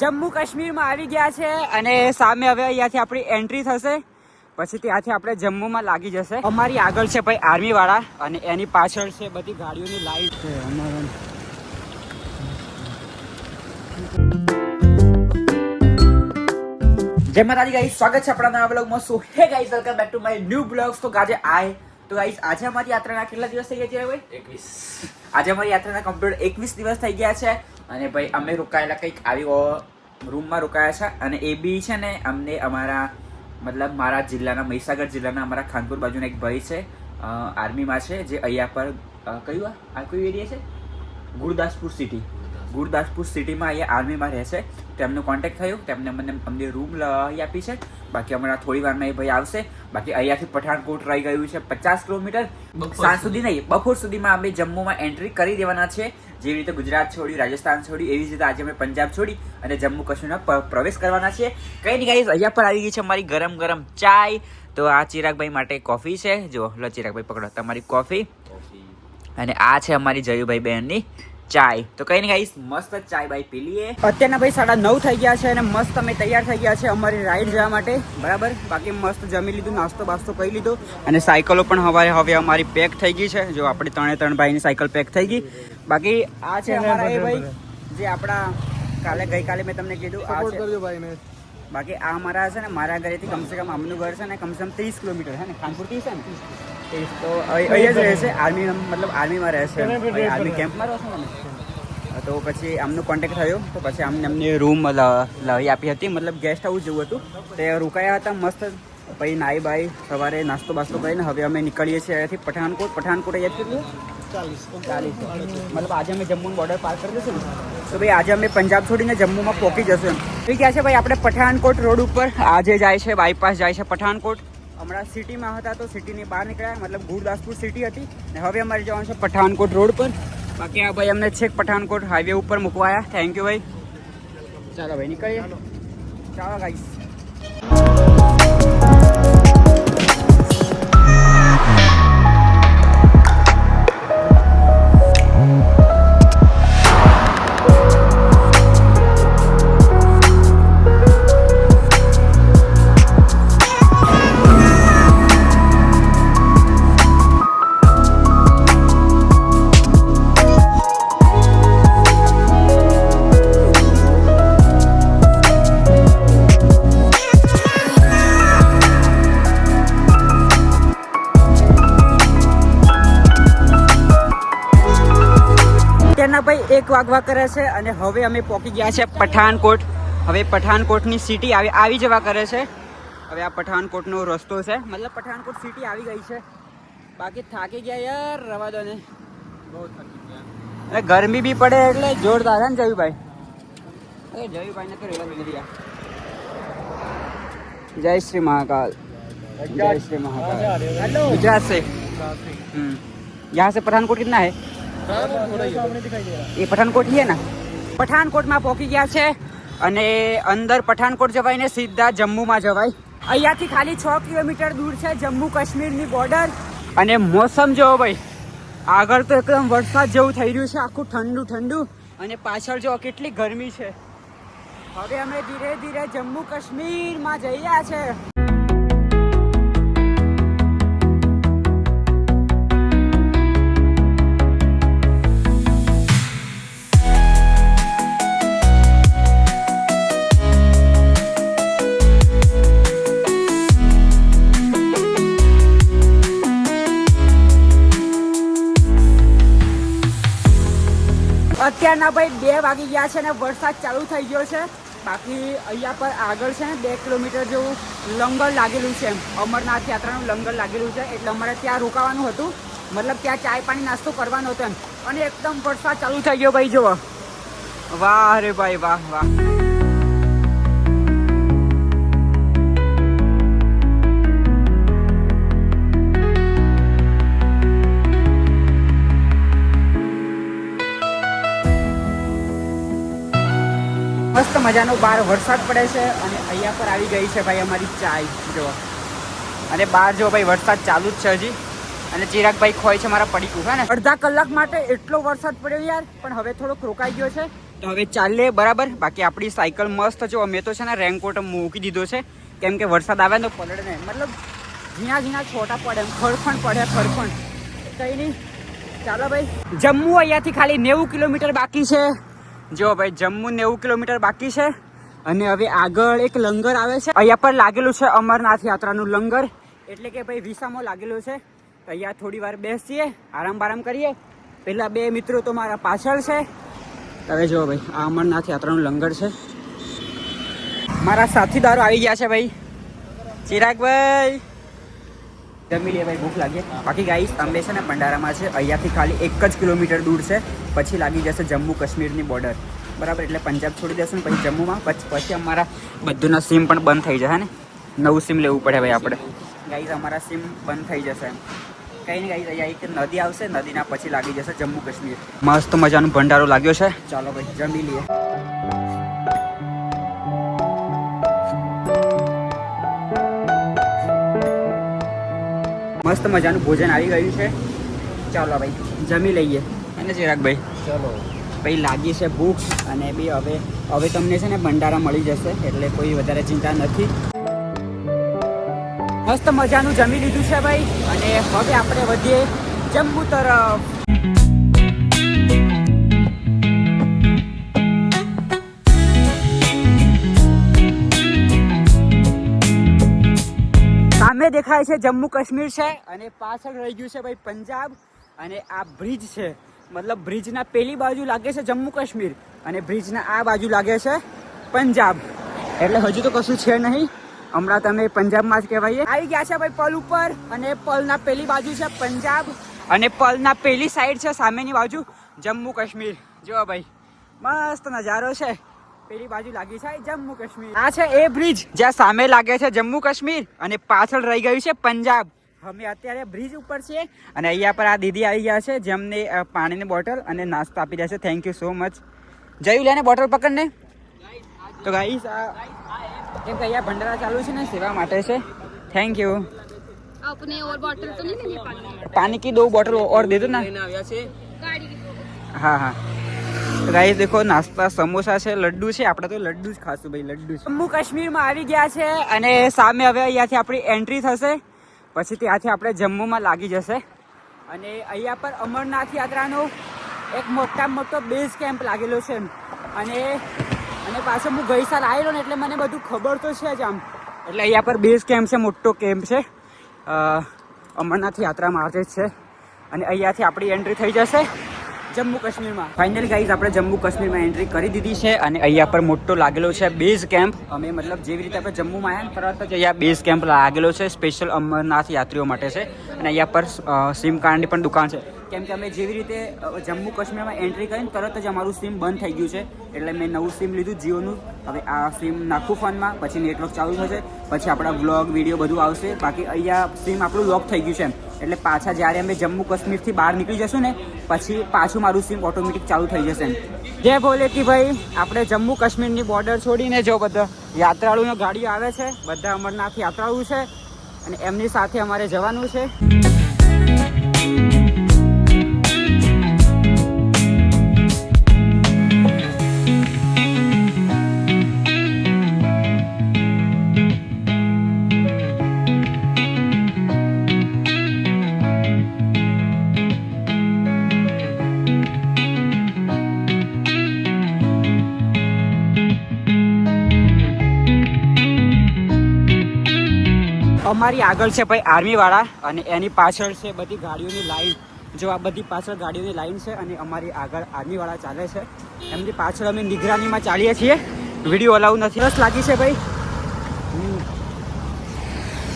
જમ્મુ કાશ્મીરમાં આવી ગયા છે અને સામે હવે અહીંયાથી આપણી એન્ટ્રી થશે. પછી ત્યાંથી આપણે જમ્મુમાં લાગી જશે. અમારી આગળ છે ભાઈ આર્મી વાળા અને એની પાછળ છે બધી ગાડીઓની લાઈટ. છે જય માતાજી ગાઈસ સ્વાગત છે આપણા નવા બ્લોગમાં so hey guys welcome back to my new blogs તો ગાજે આય. તો ગાઈસ આજે અમારી યાત્રાના કેટલા દિવસ થઈ ગયા છે ભાઈ? એકવીસ. આજે અમારી યાત્રાના કમ્પ્લીટ એકવીસ દિવસ થઈ ગયા છે. અને ભાઈ, અમે રોકાયેલા કંઈક આવી રૂમમાં રોકાયા છે અને એ બી છે ને, અમને અમારા, મતલબ મારા જિલ્લાના, મહીસાગર જિલ્લાના અમારા ખાનપુર બાજુના એક ભાઈ છે આર્મીમાં છે, જે અહીંયા પર કયું આ? કયું એરિયા છે ગુરદાસપુર સિટી ગુરદાસપુર સિટીમાં અહીંયા આર્મીમાં રહે છે. તેમનો કોન્ટેક્ટ થયો. તેમને મને અમને રૂમ લઈ આપી છે. બાકી હમણાં થોડી વારમાં એ ભાઈ આવશે. બાકી અહીંયાથી પઠાણકોટ રહી ગયું છે પચાસ કિલોમીટર. સાંજ સુધી. નહીં બપોર સુધીમાં અમે જમ્મુમાં એન્ટ્રી કરી દેવાના છે. જેવી રીતે ગુજરાત છોડી રાજસ્થાન છોડી એવી જ રીતે આજે અમે પંજાબ છોડી અને જમ્મુ કાશ્મીરમાં પ્રવેશ કરવાના છીએ કઈ નહીં ગાઈઝ અહીંયા પર આવી ગઈ છે અમારી ગરમ ગરમ ચાય. તો આ ચિરાગભાઈ માટે કોફી છે. જો લો ચિરાગભાઈ પકડો તમારી કોફી. અને આ છે અમારી જયુભાઈ બહેનની. ચાય. તો કઈ નહીં ગાઈસ મસ્ત ચાય બાય પી લઈએ. અત્યારના ભાઈ સાડા નવ થઈ ગયા છે અને મસ્ત અમે તૈયાર થઈ ગયા છે અમારી રાઈડ જવા માટે. બરાબર? બાકી મસ્ત જમી લીધું નાસ્તો બાસ્તો કરી લીધો. અને સાયકલો પણ હવે હવે અમારી પેક થઈ ગઈ છે. જો આપણી ત્રણે ત્રણ ભાઈની સાયકલ પેક થઈ ગઈ. બાકી આ છે અમારા એ ભાઈ જે આપણા કાલે ગઈકાલે મેં તમને કીધું આ છે. બાકી આ મારા છે ને મારા ઘરેથી કમસે કમ આમનું ઘર છે ને કમસે કમ ત્રીસ કિલોમીટર છે ને ખાનપુરથી છે ને? ત્રીસ. તો અહીંયા જ રહે છે આર્મી મતલબ આર્મીમાં રહે છે. આર્મી કેમ્પમાં રહો છો ને તો પછી આમનો કોન્ટેક્ટ થયો તો પછી આમને અમને રૂમ લઈ આપી હતી મતલબ ગેસ્ટ હાઉસ જેવું હતું. તે રોકાયા હતા મસ્ત. પછી નાઈ બાઈ સવારે નાસ્તો બાસ્તો કરીને હવે અમે નીકળીએ છીએ અહીંયાથી પઠાણકોટ પઠાણકોટ અહીંયાથી મતલબ આજે અમે જમ્મુ બોર્ડર પાર કરી દઈશું ને? તો ભાઈ આજે અમે પંજાબ છોડીને જમ્મુમાં પહોંચી જશું એમ. તો ક્યાં છે ભાઈ? આપણે પઠાણકોટ રોડ ઉપર આજે જાય છે બાયપાસ જાય છે પઠાણકોટ હમણાં સિટીમાં હતા તો સિટીની બહાર નીકળ્યા. મતલબ ગુરદાસપુર સિટી હતી. ને હવે અમારે જવાનું છે પઠાણકોટ રોડ પર. બાકી આ ભાઈ અમને છેક પઠાણકોટ હાઈવે ઉપર મૂકવાયા. થેન્ક યુ ભાઈ. ચાલો ભાઈ, નીકળીએ. ચાલો ગાઈસ વાગવા કરે છે અને હવે અમે પહોંચી ગયા છે પઠાણકોટ હવે પઠાણકોટની સિટી આવી આવી જવા કરે છે હવે આ પઠાણકોટનો રસ્તો છે મતલબ પઠાણકોટ સિટી આવી ગઈ છે બાકી થાકી ગયા યાર રવા દો ને અરે ગરમી બી પડે એટલે જોરદાર છે ને જયુભાઈ અરે જયુભાઈ ને તો રેવા દે યાર. જય શ્રી મહાકાલ जय श्री महाकाल गुजरात से हम्म यहाँ से पठानकोट कितना है એ પઠાણકોટ છે ને? પઠાણકોટમાં પહોંચી ગયા છે અને અંદર પઠાણકોટ જવાય ને સીધા જમ્મુમાં જવાય. અહીંયાથી ખાલી છ કિલોમીટર દૂર છે જમ્મુ કાશ્મીરની બોર્ડર અને મોસમ જોવો ભાઈ, આગળ તો એકદમ વરસાદ જેવું થઈ રહ્યું છે, આખું ઠંડુ ઠંડુ. અને પાછળ જો કેટલી ગરમી છે. હવે અમે ધીરે ધીરે જમ્મુ કાશ્મીરમાં જઈ રહ્યા છે. અત્યારના ભાઈ બે વાગી ગયા છે ને વરસાદ ચાલુ થઈ ગયો છે. બાકી અહીંયા પર આગળ છે ને બે કિલોમીટર જેવું લંગર લાગેલું છે અમરનાથ યાત્રાનું લંગર લાગેલું છે એટલે અમારે ત્યાં રોકાવાનું હતું. મતલબ ત્યાં ચાય પાણી નાસ્તો કરવાનો હતો એમ. અને એકદમ વરસાદ ચાલુ થઈ ગયો ભાઈ, જુઓ. વાહ રે ભાઈ, વાહ વાહ. મજાનો બહાર વરસાદ પડે છે અને અહીંયા પર આવી ગઈ છે ભાઈ અમારી ચાય, જો. અને બહાર જો ભાઈ વરસાદ ચાલુ જ છે હજી. અને ચિરાગભાઈ ખોય છે મારા પડીકું, હે ને? અડધા કલાક માટે એટલો વરસાદ પડ્યો યાર, પણ હવે થોડોક રોકાઈ ગયો છે. તો હવે ચાલીએ, બરાબર? બાકી આપણી સાયકલ મસ્ત જો અમે તો છે ને રેનકોટ મૂકી દીધો છે. કેમ કે વરસાદ આવે તો પલડે નહીં મતલબ ઝીણા ઝીણા છોટા પડે એમ પડે, ખડખણ. કંઈ નહીં. ચાલો ભાઈ. જમ્મુ અહીંયાથી ખાલી નેવું કિલોમીટર બાકી છે. જો ભાઈ જમ્મુ નેવું કિલોમીટર બાકી છે અને હવે આગળ એક લંગર આવે છે. અહીંયા પર લાગેલું છે અમરનાથ યાત્રાનું લંગર. એટલે કે ભાઈ વિસામાં લાગેલું છે. તો અહીંયા થોડી વાર બેસીએ આરામ બારામ કરીએ. પહેલાં બે મિત્રો તો મારા પાછળ છે. હવે જો ભાઈ, આ અમરનાથ યાત્રાનું લંગર છે. મારા સાથીદારો આવી ગયા છે ભાઈ. ચિરાગભાઈ જમી લે ભાઈ, ભૂખ લાગે. બાકી ગાઈસ અમે છે ને ભંડારામાં છે, અહીંયાથી ખાલી એક જ કિલોમીટર દૂર છે. પછી લાગી જશે જમ્મુ કાશ્મીરની બોર્ડર બરાબર, એટલે પંજાબ છોડી દેશું ને પછી જમ્મુમાં. પછી અમારા બધુંના સિમ પણ બંધ થઈ જશે ને? નવું સિમ લેવું પડે ભાઈ આપણે. ગાઈસ અમારા સિમ બંધ થઈ જશે. કંઈ નહીં ગાઈસ અહીંયા એક નદી આવશે, નદીના પછી લાગી જશે જમ્મુ કાશ્મીર. મસ્ત મજાનો ભંડારો લાગ્યો છે. ચાલો ભાઈ, જમી લઈએ. મસ્ત મજાનું ભોજન આવી ગયું છે. ચાલો ભાઈ. જમી લઈએ. અને ચિરાગભાઈ. ચલો. ભાઈ લાગી છે ભૂખ અને બી હવે હવે તમને છે ને ભંડારા મળી જશે એટલે કોઈ વધારે ચિંતા નથી. મસ્ત મજાનું જમી લીધું છે ભાઈ. અને હવે આપણે વધીએ જમ્મુ તરફ. દેખાય છે, જમ્મુ કાશ્મીર છે. અને પાછળ રહી ગયું છે ભાઈ પંજાબ. અને આ બ્રિજ છે. મતલબ બ્રિજના પેલી બાજુ લાગે છે જમ્મુ કાશ્મીર અને બ્રિજના આ બાજુ લાગે છે પંજાબ. એટલે હજુ તો કશું છે નહીં. હમણાં તમે પંજાબમાં જ કહેવાય આવી ગયા છે ભાઈ પલ ઉપર અને પલના પેલી બાજુ છે પંજાબ અને પલના પેલી સાઈડ છે સામેની બાજુ જમ્મુ કાશ્મીર. જો ભાઈ, મસ્ત નજારો છે. પેલી બાજુ લાગી છે જમ્મુ કાશ્મીર. આ છે એ બ્રિજ જ્યાં સામે લાગે છે જમ્મુ કાશ્મીર અને પાછળ રહી ગયું છે પંજાબ. અમે અત્યારે બ્રિજ ઉપર છીએ અને અહીંયા પર આ દીદી આવી ગયા છે જેમને પાણીની બોટલ અને નાસ્તો આપી દે છે. થેન્ક યુ સો મચ જયું લેને બોટલ પકડને તો ગાઈસ આ કેમ કે અહીંયા ભંડારા ચાલુ છે ને સેવા માટે છે. થેન્ક યુ આપને ઓર બોટલ તો નહીં પાણી કી દો બોટલ ઓર દે દો ના. હા હા. ગાઈસ દેખો નાસ્તા સમોસા છે લડ્ડુ છે. આપણે તો લડ્ડુ જ ખાશું ભાઈ લડ્ડુ જમ્મુ કાશ્મીરમાં આવી ગયા છે. અને સામે હવે અહીંયાથી આપણી એન્ટ્રી થશે. પછી ત્યાંથી આપણે જમ્મુમાં લાગી જશે. અને અહીંયા પર અમરનાથ યાત્રાનો એક મોટામાં મોટો બેઝ કેમ્પ લાગેલો છે અને અને પાછો હું ગઈ સાલ આવેલો ને એટલે મને બધું ખબર તો છે જ આમ. એટલે અહીંયા પર બેઝ કેમ્પ છે મોટો કેમ્પ છે. અમરનાથ યાત્રા માટે જ છે. અને અહીંયાથી આપણી એન્ટ્રી થઈ જશે. જમ્મુ કાશ્મીરમાં. ફાઇનલી ગાઈઝ આપણે જમ્મુ કાશ્મીરમાં એન્ટ્રી કરી દીધી છે અને અહીંયા પર મોટો લાગેલો છે બેઝ કેમ્પ અમે મતલબ જેવી રીતે આપણે જમ્મુમાં આવ્યા તરત જ અહીંયા બેઝ કેમ્પ લાગેલો છે. સ્પેશિયલ અમરનાથ યાત્રીઓ માટે છે. અને અહીંયા પર સિમ કાર્ડની પણ દુકાન છે. કેમ કે અમે જેવી રીતે જમ્મુ કાશ્મીરમાં એન્ટ્રી કરીને તરત જ અમારું સિમ બંધ થઈ ગયું છે. એટલે મેં નવું સિમ લીધું જીઓનું. હવે આ સિમ નાખું ફોનમાં, પછી નેટવર્ક ચાલુ થશે, પછી આપણા બ્લોગ વીડિયો બધું આવશે. બાકી અહીંયા સિમ આપણું લોક થઈ ગયું છે એમ. એટલે પાછા જ્યારે અમે જમ્મુ કાશ્મીરથી બહાર નીકળી જશું ને, પછી પાછું મારું સિમ ઓટોમેટિક ચાલુ થઈ જશે જે બોલે કે ભાઈ, આપણે જમ્મુ કાશ્મીરની બોર્ડર છોડીને જો બધા યાત્રાળુઓ ગાડીઓ આવે છે, બધા અમરનાથ યાત્રાળુ છે, અને એમની સાથે અમારે જવાનું છે. અમારી આગળ છે ભાઈ આર્મી વાળા અને એની પાછળ છે બધી ગાડીઓની લાઈન જો આ બધી પાછળ ગાડીઓની લાઈન છે અને અમારી આગળ આર્મી વાળા ચાલે છે. એમની પાછળ અમે નિગરાનીમાં ચાલીએ છીએ. વીડિયો અલાઉ નથી. રસ લાગી છે ભાઈ.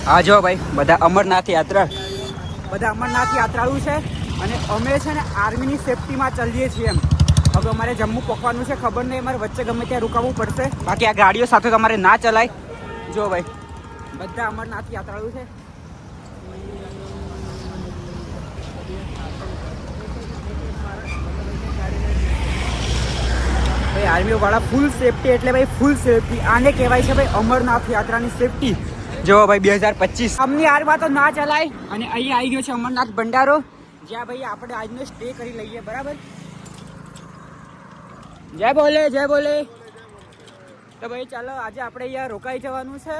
હા જો ભાઈ, બધા અમરનાથ યાત્રા. બધા અમરનાથ યાત્રાળુ છે અને અમે છે ને આર્મીની સેફટીમાં ચાલીએ છીએ એમ. હવે અમારે જમ્મુ પકવાનું છે. ખબર નહીં, અમારે વચ્ચે ગમે ત્યાં રોકાવવું પડશે. બાકી આ ગાડીઓ સાથે તમારે ના ચલાય. જો ભાઈ બધા અમરનાથ યાત્રાળુ છે. ભાઈ આર્મી વાળા ફૂલ સેફટી એટલે ભાઈ ફૂલ સેફટી આને કહેવાય છે ભાઈ, અમરનાથ યાત્રાની સેફટી જો ભાઈ, બે હજાર પચીસ. અમની આરમાં તો ના ચલાય. અને અહીંયા આવી ગયો છે અમરનાથ ભંડારો. જ્યાં ભાઈ, આપણે આજનો સ્ટે કરી લઈએ, બરાબર? જય બોલે જય બોલે તો ભાઈ, ચાલો, આજે આપણે અહીંયા રોકાઈ જવાનું છે.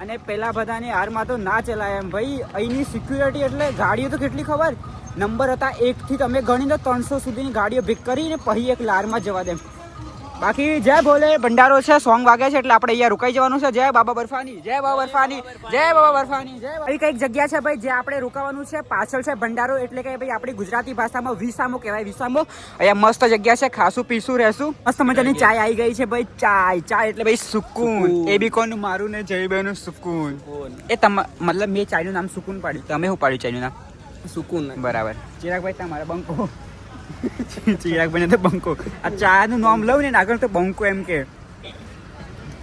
અને પેલા બધાની હારમાં તો ના ચલાય એમ. ભાઈ, અહીંની સિક્યુરિટી એટલે ગાડીઓ તો કેટલી ખબર? નંબર હતા એકથી તમે ગણીને ત્રણસો સુધીની ગાડીઓ ભીક કરીને પછી એક લારમાં જવા દે બાકી જય ભોલે ભંડારો છે સોંગ વાગે છે એટલે આપણે અહીંયા રોકાઈ જવાનું છે. જય બાબા બરફાની જય બાબા બરફાની જય બાબા બરફાની જય આવી કંઈક જગ્યા છે ભાઈ જે આપણે રોકાવાનું છે. પાછળ છે ભંડારો એટલે કે ભાઈ આપણી ગુજરાતી ભાષામાં વિસામો કહેવાય વિસામો. અહીંયા મસ્ત જગ્યા છે ખાસું પીસું રહેશું. મસ્ત મજાની ચાય આવી ગઈ છે ભાઈ ચાય ચાય એટલે ભાઈ સુકૂન. એ બી કોનું? મારું ને જયભાઈનું સુકૂન. એ તમ મતલબ મેં ચાયનું નામ સુકૂન પાડ્યું. તમે શું પાડ્યું ચાયનું નામ? સુકૂન. બરાબર. ચિરાગભાઈ તમારા બંકો. ચિરાગભાઈ તો બંકો. આ ચાનું નામ લઉં ને આગળ તો બંકો એમ કે.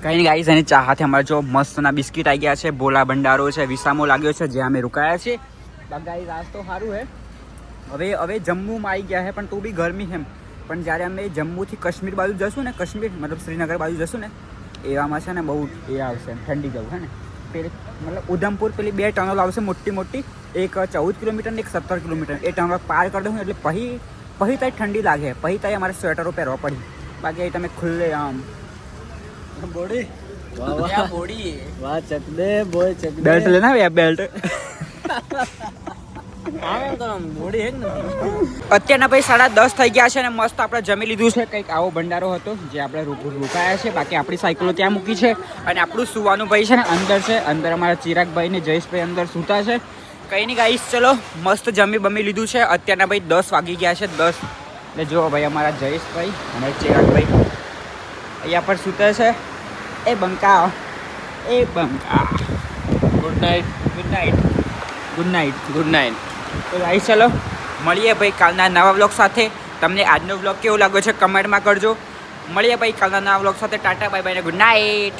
કઈ નહીં ગાઈઝ અને ચા હાથે અમારે જો મસ્તના બિસ્કિટ આવી ગયા છે, ભોલા ભંડારો છે, વિસામો લાગ્યો છે જ્યાં અમે રોકાયા છે બાકી રાસ તો સારું હે. હવે હવે જમ્મુમાં આવી ગયા છે પણ તું બી ગરમી છે પણ જ્યારે અમે જમ્મુથી કાશ્મીર બાજુ જશું ને, કાશ્મીર, મતલબ શ્રીનગર બાજુ જશું ને, એવામાં છે ને બહુ એ આવશે, ઠંડી જવું, હે ને. પેલી, મતલબ ઉધમપુર પેલી બે ટનલ આવશે મોટી મોટી. એક ચૌદ કિલોમીટર ને એક સત્તર કિલોમીટર. એ ટનલ પાર કરી દઉં એટલે પછી પછી ત્યાં ઠંડી લાગે. પછી ત્યાં અમારે સ્વેટરો પહેરવા પડી. બાકી અહીં તમે ખુલ્લે આમ. બોડી? વાહ વાહ. બોડી. વાહ ચક દે બોય ચક દે બેલ્ટ લેના બે બેલ્ટ આમ બોડી હે અત્યારના ભાઈ સાડા દસ થઈ ગયા છે અને મસ્ત આપણે જમી લીધું છે. કંઈક આવો ભંડારો હતો જે આપણે રોકાયા છે. બાકી આપણી સાયકલો ત્યાં મૂકી છે. અને આપણું સુવાનું ભાઈ છે ને અંદર છે. અંદર અમારા ચિરાગભાઈ ને જયેશભાઈ અંદર સૂતા છે. કંઈ નહીં ગાઈશ ચલો મસ્ત જમી બમી લીધું છે. અત્યારના ભાઈ દસ વાગી ગયા છે દસ. એટલે જુઓ ભાઈ અમારા જયેશભાઈ અને ચિરાગભાઈ. અહીંયા પર સૂતે છે. એ બંકા. એ Banka. Good night good night good night good night તો ગાઈશ ચલો મળીએ ભાઈ કાલના નવા બ્લોગ સાથે. તમને આજનો બ્લોગ કેવો લાગ્યો છે કમેન્ટમાં કરજો. મળીએ ભાઈ કાલના નવા બ્લોગ સાથે. Tata bye bye good night